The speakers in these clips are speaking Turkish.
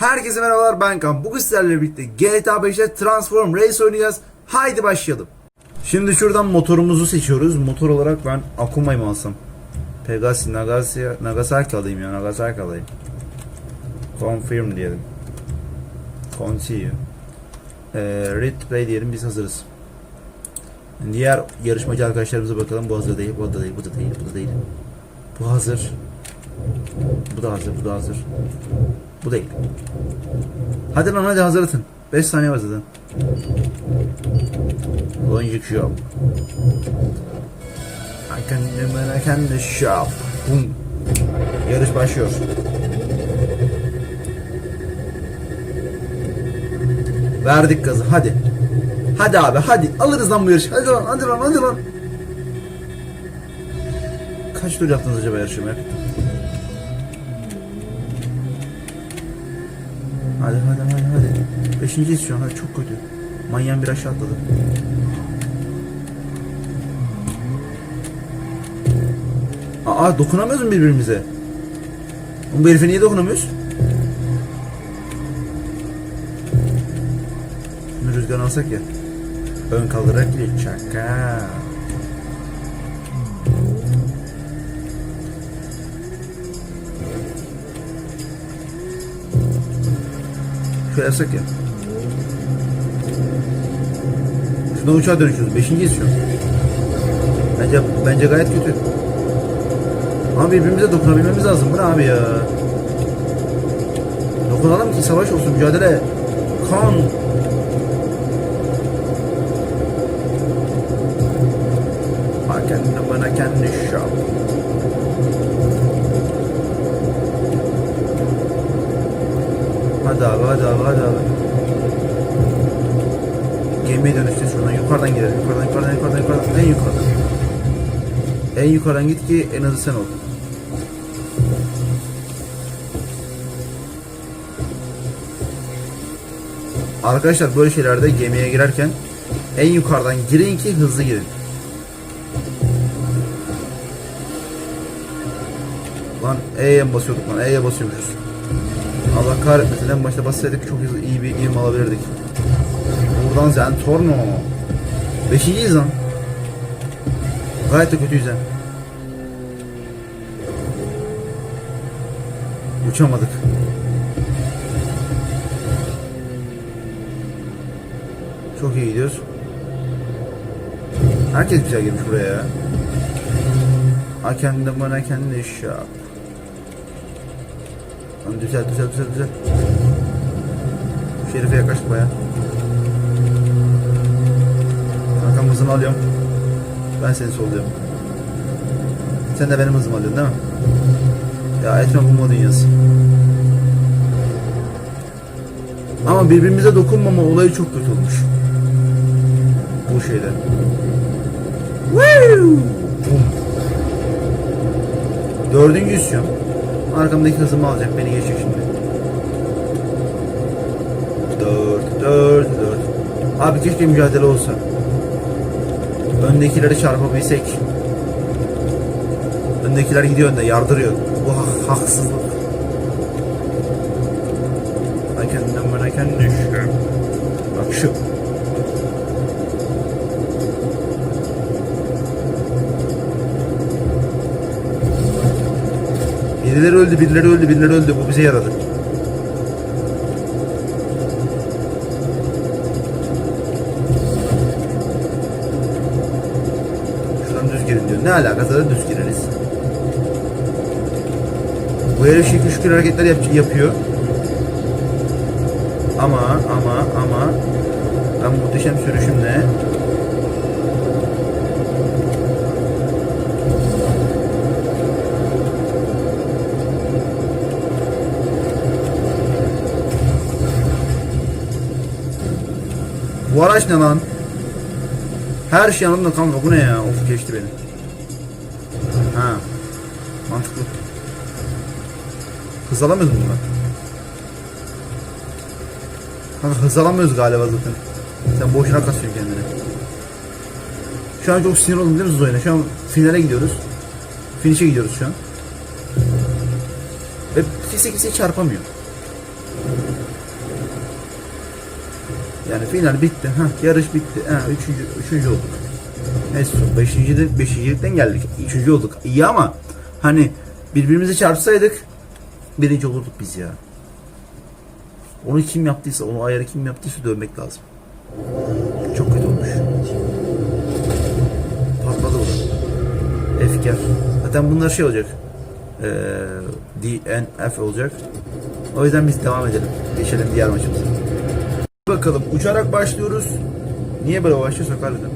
Herkese merhabalar ben Kan. Bugün sizlerle birlikte GTA 5'te Transform Race oynayacağız. Haydi başlayalım. Şimdi şuradan motorumuzu seçiyoruz. Motor olarak ben Akuma'yı mı alsam? Pegasi, Nagasaki, Nagasaki alayım ya. Nagasaki alayım. Confirm diyelim. Continue. Ee, read to play diyelim biz hazırız. Diğer yarışmacı arkadaşlarımıza bakalım. Bu hazır değil, bu da değil, bu da değil, bu da değil. Bu hazır. Bu da hazır, bu da hazır. Bu değil. Hadi lan hadi hazır atın. 5 saniye var zaten. Logic Shop. I can I can the shop. Boom. Yarış başlıyor. Verdik gazı hadi. Hadi abi hadi alırız lan bu yarışı. Hadi lan hadi lan hadi lan. Kaç tur yaptınız acaba yarışı merak ettim. Hadi hadi hadi hadi. Beşinciyiz şu an hadi çok kötü. Manyan bir aşağı atladı. Aa dokunamıyoruz mu birbirimize? Bu herife niye dokunamıyoruz? Şimdi rüzgar alsak ya. Ön kaldırarak gidiyor. Çaka. Yapsak ya. Şuradan uçağa dönüşüyoruz. Beşinciyiz şu an. Bence, bence gayet kötü. Ama birbirimize dokunabilmemiz lazım. Bu ne abi ya? Dokunalım ki savaş olsun, mücadele. Kan. I can when I Hadi abi, hadi abi, hadi abi. Gemiye dönüşeceğiz şuradan. Yukarıdan gidelim. Yukarıdan, yukarıdan, yukarıdan, yukarıdan. En yukarıdan. En yukarıdan git ki en hızlı sen ol. Arkadaşlar böyle şeylerde gemiye girerken en yukarıdan girin ki hızlı girin. Lan E'ye basıyorduk lan? E'ye basıyormuşuz. Allah kahretmesin en başta bassaydık çok iyi bir ivme alabilirdik. Buradan Zentorno. Beşinciyiz lan. Gayet de kötüyüz ha. Uçamadık. Çok iyi gidiyoruz. Herkes güzel girmiş buraya ya. I can the man I can. Lan düzel düzel düzel düzel. Şerife yaklaştık baya. Kankam hızımı alıyorum. Ben seni solluyorum. Sen de benim hızımı alıyorsun değil mi? Ya etme bu mod dünyası. Ama birbirimize dokunmama olayı çok kötü olmuş. Bu şeyler. Woo! Dördüncü istiyorum. Arkamdaki hızımı alacak beni geçecek şimdi. Dört, dört, dört. Abi keşke mücadele olsa. Öndekileri çarpabilsek. Öndekiler gidiyor önde yardırıyor. Bu ha- haksızlık. I can number I can Birileri öldü, birileri öldü, birileri öldü. Bu bize yaradı. Şuradan düz girin diyor. Ne alakası da düz gireriz. Bu herif şekil şükür hareketler yap- yapıyor. Ama ama ama ben muhteşem sürüşümle Bu araç ne lan? Her şey yanımda kanka bu ne ya? Of geçti beni. Ha. Mantıklı. Hız alamıyoruz bundan? Kanka hız alamıyoruz galiba zaten. Sen boşuna kasıyorsun kendini. Şu an çok sinir oldum değil mi Zoyla? Şu an finale gidiyoruz. Finish'e gidiyoruz şu an. Ve kimse kimseyi çarpamıyor. Yani final bitti. Heh, yarış bitti. Ha, üçüncü, üçüncü olduk. Neyse beşinci, beşincilikten geldik. Üçüncü olduk. İyi ama hani birbirimizi çarpsaydık birinci olurduk biz ya. Onu kim yaptıysa, onu ayarı kim yaptıysa dövmek lazım. Çok kötü olmuş. Patladı bu da. Efkar. Zaten bunlar şey olacak. Ee, DNF olacak. O yüzden biz devam edelim. Geçelim diğer maçımıza. Bakalım uçarak başlıyoruz. Niye böyle başlıyorsak harbiden.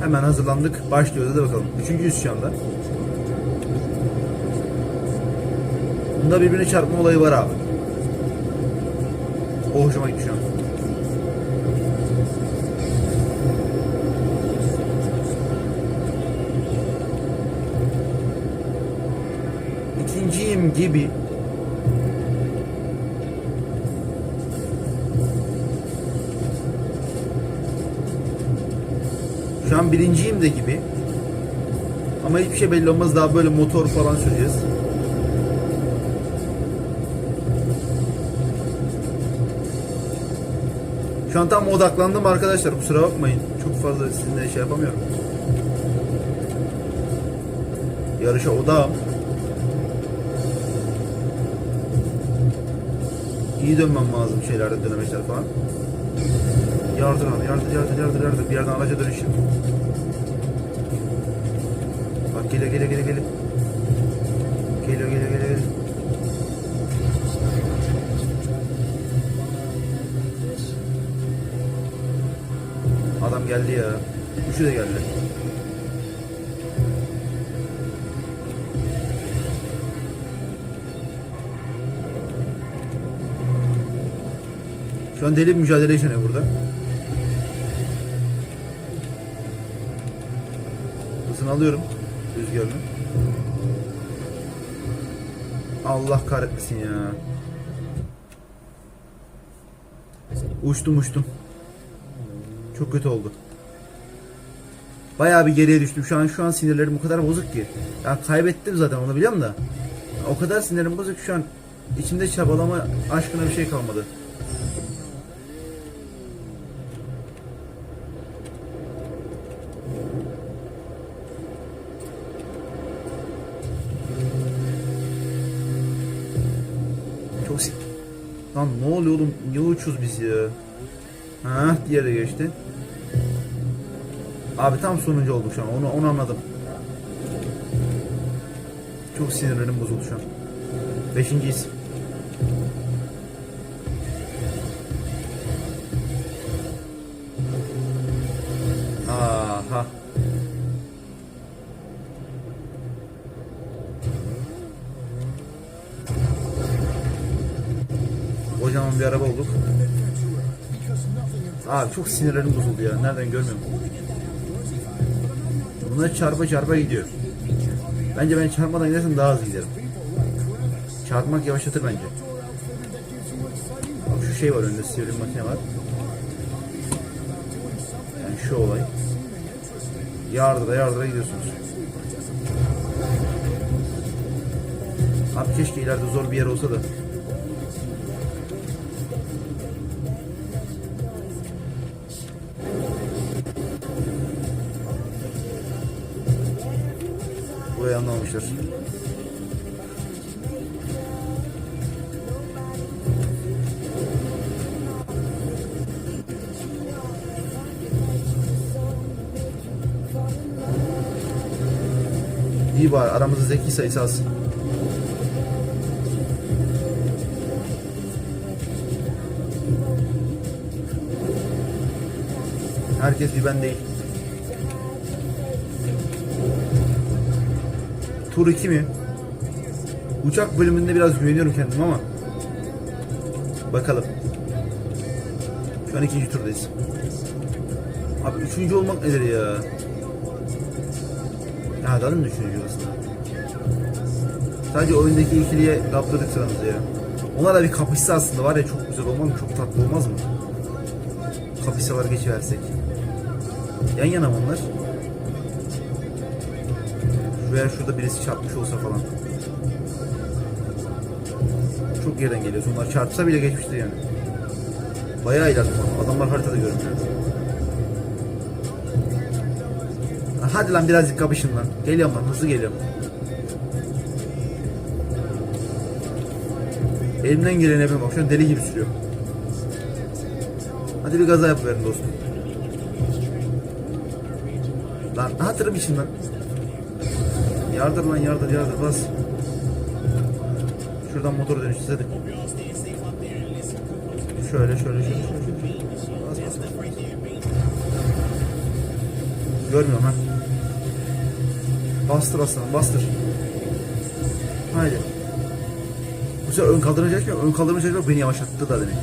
Hemen hazırlandık. Başlıyoruz hadi bakalım. Üçüncüyüz şu anda. Bunda birbirine çarpma olayı var abi. O hoşuma gitti şu an. İkinciyim gibi. Şu an birinciyim de gibi. Ama hiçbir şey belli olmaz. Daha böyle motor falan süreceğiz. Şu an tam odaklandım arkadaşlar. Kusura bakmayın. Çok fazla sizinle şey yapamıyorum. Yarışa odağım. İyi dönmem lazım şeylerde dönemeçler falan. Yardır abi yardır yardır yardır yardır. Bir yerden araca dönüş yap. Bak geliyor geliyor geliyor geliyor. Geliyor geliyor geliyor geliyor. Adam geldi ya. Üçü de geldi. Şu an deli bir mücadele yaşanıyor burada. Hızını alıyorum rüzgarını. Allah kahretmesin ya. Uçtum uçtum. Çok kötü oldu. Bayağı bir geriye düştüm. Şu an şu an sinirlerim o kadar bozuk ki. Ya kaybettim zaten onu biliyorum da. O kadar sinirlerim bozuk şu an içimde çabalama aşkına bir şey kalmadı. Çok si- Lan ne oluyor oğlum? Niye uçuz biz ya? Ha, diğeri geçti. Abi tam sonuncu olduk şu an. Onu onu anladım. Çok sinirlerim bozuldu şu an. Beşinciyiz. Abi çok sinirlerim bozuldu ya. Nereden görmüyorum. Bunlar çarpa çarpa gidiyor. Bence ben çarpmadan gidersem daha hızlı giderim. Çarpmak yavaşlatır bence. Bak şu şey var önünde sivri makine var. Yani şu olay. Yardıra yardıra gidiyorsunuz. Abi keşke ileride zor bir yer olsa da. Burayı. İyi bari aramızda zeki sayısı az. Herkes bir ben değil. Tur 2 mi? Uçak bölümünde biraz güveniyorum kendime ama bakalım. Şu an ikinci turdayız. Abi üçüncü olmak nedir ya? Ya daha mı üçüncü aslında? Sadece oyundaki ikiliye kaptırdık sıramızı ya. Onlar da bir kapışsa aslında var ya çok güzel olmaz mı? Çok tatlı olmaz mı? Kapışsalar geçiversek. Yan yana mı onlar? Veya şurada birisi çarpmış olsa falan. Çok yerden geliyor. Onlar çarpsa bile geçmişti yani. Bayağı ilerledim. Adamlar haritada görünmüyor. Hadi lan birazcık kapışın lan. Geliyorum lan hızlı geliyorum. Elimden geleni yapıyorum bak şu an deli gibi sürüyor. Hadi bir gaza yapıverin dostum. Lan hatırım için lan. Yardır lan yardır yardır bas. Şuradan motoru dönüştür hadi. Şöyle şöyle şöyle şöyle. Bas bas bas. Görmüyorum ha. Bastır aslanım bastır. Haydi. Bu sefer ön kaldırma çalışmıyor. Ön kaldırma çalışmıyor. Beni yavaşlattı da demin.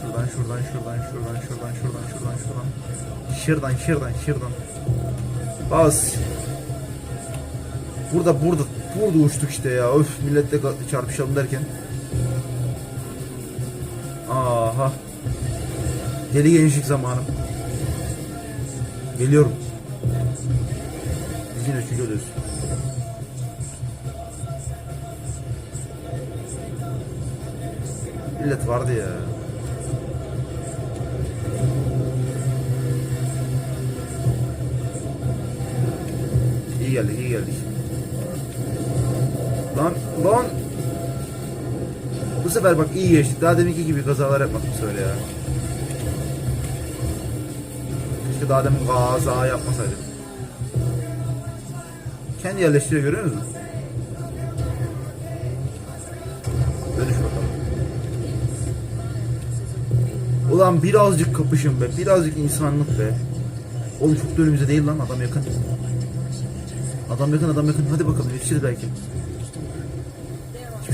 Şuradan şuradan şuradan şuradan şuradan şuradan şuradan şuradan. Şırdan şırdan şırdan. Bas. Burada burada burada uçtuk işte ya. Öf milletle çarpışalım derken. Aha. Deli gençlik zamanım. Geliyorum. Biz yine çünkü ölüyoruz. Millet vardı ya. İyi geldik, iyi geldik. Lan. Bu sefer bak iyi geçtik. Daha deminki gibi kazalar yapmadık bu sefer ya. Keşke daha demin kaza yapmasaydık. Kendi yerleştiriyor görüyor musunuz? Dönüş bakalım. Ulan birazcık kapışın be. Birazcık insanlık be. Oğlum çok da önümüzde değil lan adam yakın. Adam yakın adam yakın. Hadi bakalım yetişiriz belki.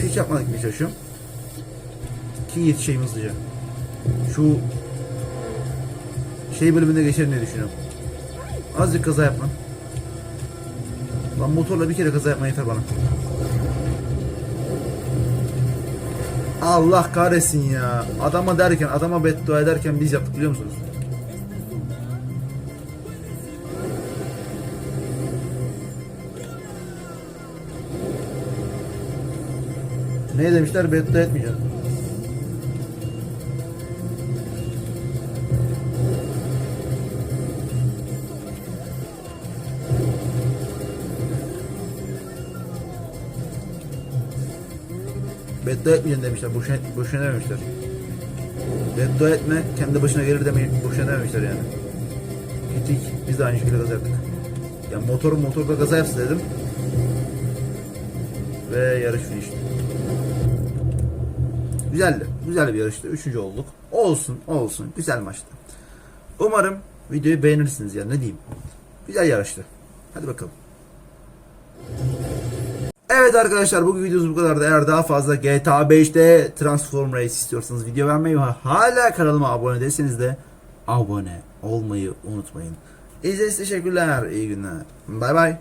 Şey yapmadık mı çalışıyorum? Ki yetişeyim hızlıca. Şu şey bölümünde geçerim diye düşünüyorum. Azıcık kaza yapma. Lan motorla bir kere kaza yapma yeter bana. Allah kahretsin ya. Adama derken, adama beddua ederken biz yaptık biliyor musunuz? Ne demişler? Beddua etmeyeceğim. Beddua etmeyeceksin demişler. Boşuna, boşuna dememişler. Beddua etme, kendi başına gelir demeyi boşuna dememişler yani. Gittik, biz de aynı şekilde gaza yaptık. Ya motorum motorda gaza yapsın dedim. Ve yarış finish. Güzeldi. Güzel bir yarıştı. Üçüncü olduk. Olsun, olsun. Güzel maçtı. Umarım videoyu beğenirsiniz ya ne diyeyim. Güzel yarıştı. Hadi bakalım. Evet arkadaşlar bugün videomuz bu kadardı. Eğer daha fazla GTA 5'te Transform Race istiyorsanız video vermeyi ve hala kanalıma abone değilseniz de abone olmayı unutmayın. İzlediğiniz teşekkürler. İyi günler. Bay bay.